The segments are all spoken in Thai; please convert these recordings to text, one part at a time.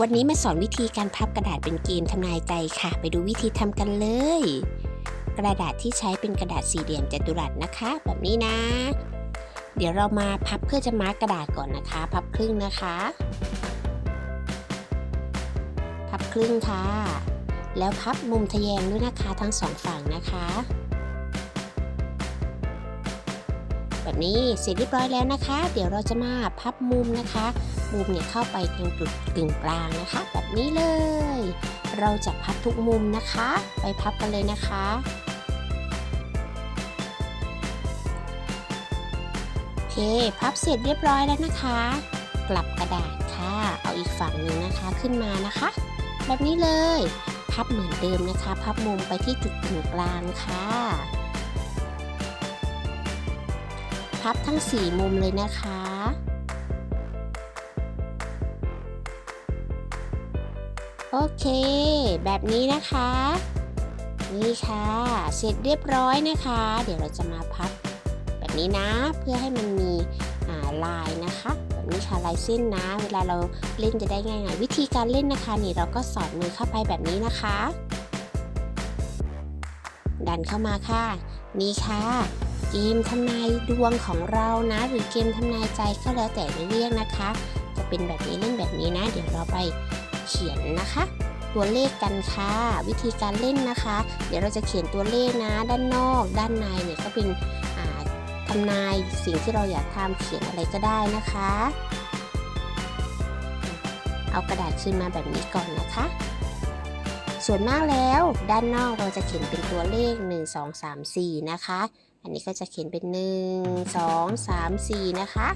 วันนี้มาสอนวิธีการพับกระดาษเป็นเกมทำนายใจค่ะ ไปดูวิธีทำกันเลย กระดาษที่ใช้เป็นกระดาษสี่เหลี่ยมจัตุรัสนะคะ แบบนี้นะ เดี๋ยวเรามาพับเพื่อจะมาร์กกระดาษก่อนนะคะ พับครึ่งนะคะ พับครึ่งค่ะ แล้วพับมุมทะแยงด้วยนะคะทั้งสองฝั่งนะคะ แบบนี้เสร็จเรียบร้อยแล้วนะคะ เดี๋ยวเราจะมาพับมุมนะคะ มุมเนี่ยเข้าไปตรงจุดกึ่งกลางนะคะ แบบนี้เลย เราจะพับทุกมุมนะคะ ไปพับกันเลยนะคะโอเคพับเสร็จเรียบร้อยแล้วนะคะ กลับกระดาษค่ะ เอาอีกฝั่งหนึ่งนะคะขึ้นมานะคะ แบบนี้เลย พับเหมือนเดิมนะคะ พับมุมไปที่จุดกึ่งกลางค่ะ พับทั้ง 4 มุมเลยนะคะโอเค แบบนี้นะคะ นี่ค่ะ เสร็จเรียบร้อยนะคะ เดี๋ยวเราจะมาพับแบบนี้นะเพื่อให้มันมีลายนะคะ แบบนี้ค่ะลายเส้นนะ เวลาเราเล่นจะได้ง่ายๆวิธีการเล่นนะคะ นี่เราก็สอดมือเข้าไปแบบนี้นะคะ ดันเข้ามาค่ะ นี่ค่ะ เกมทำนายดวงของเรานะ หรือเกมทำนายใจก็แล้วแต่เรียกนะคะ จะเป็นแบบนี้เล่นแบบนี้นะ เดี๋ยวเราไปเขียนนะคะ ตัวเลขกันค่ะ วิธีการเล่นนะคะ เดี๋ยวเราจะเขียนตัวเลขนะ ด้านนอก ด้านในเนี่ยก็เป็นทำนายสิ่งที่เราอยากทำเขียนอะไรก็ได้นะคะ เอากระดาษขึ้นมาแบบนี้ก่อนนะคะส่วนมากแล้วด้านนอกเราจะเขียนเป็นตัวเลข 1 2 3 4 นะคะ อันนี้ก็จะเขียนเป็น 1 2 3 4 นะคะ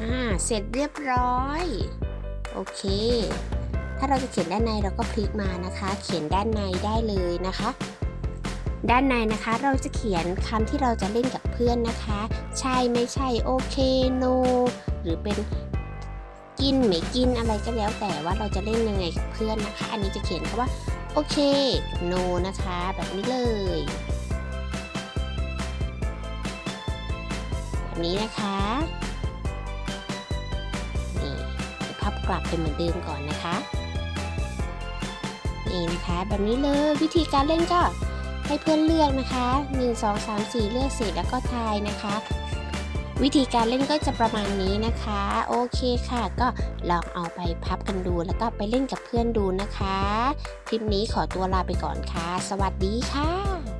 อ่าเสร็จเรียบร้อย โอเค ถ้าเราจะเขียนด้านในเราก็พลิกมานะคะ เขียนด้านในได้เลยนะคะ ด้านในนะคะเราจะเขียนคำที่เราจะเล่นกับเพื่อนนะคะ ใช่ไม่ใช่โอเค no หรือเป็น กินไม่กินอะไรก็แล้วแต่ว่าเราจะเล่นยังไงกับเพื่อนนะคะ อันนี้จะเขียนคำว่าโอเค no นะคะ แบบนี้เลย แบบนี้นะคะนี่พับกลับไปเหมือนเดิมก่อนนะคะนี่นะคะแบบนี้เลยวิธีการเล่นก็ให้เพื่อนเลือกนะคะ 1 2 3 4 เลือกเสร็จแล้วก็ทายนะคะ วิธีการเล่นก็จะประมาณนี้นะคะ โอเคค่ะ ก็ลองเอาไปพับกันดู แล้วก็ไปเล่นกับเพื่อนดูนะคะ คลิปนี้ขอตัวลาไปก่อนค่ะ สวัสดีค่ะ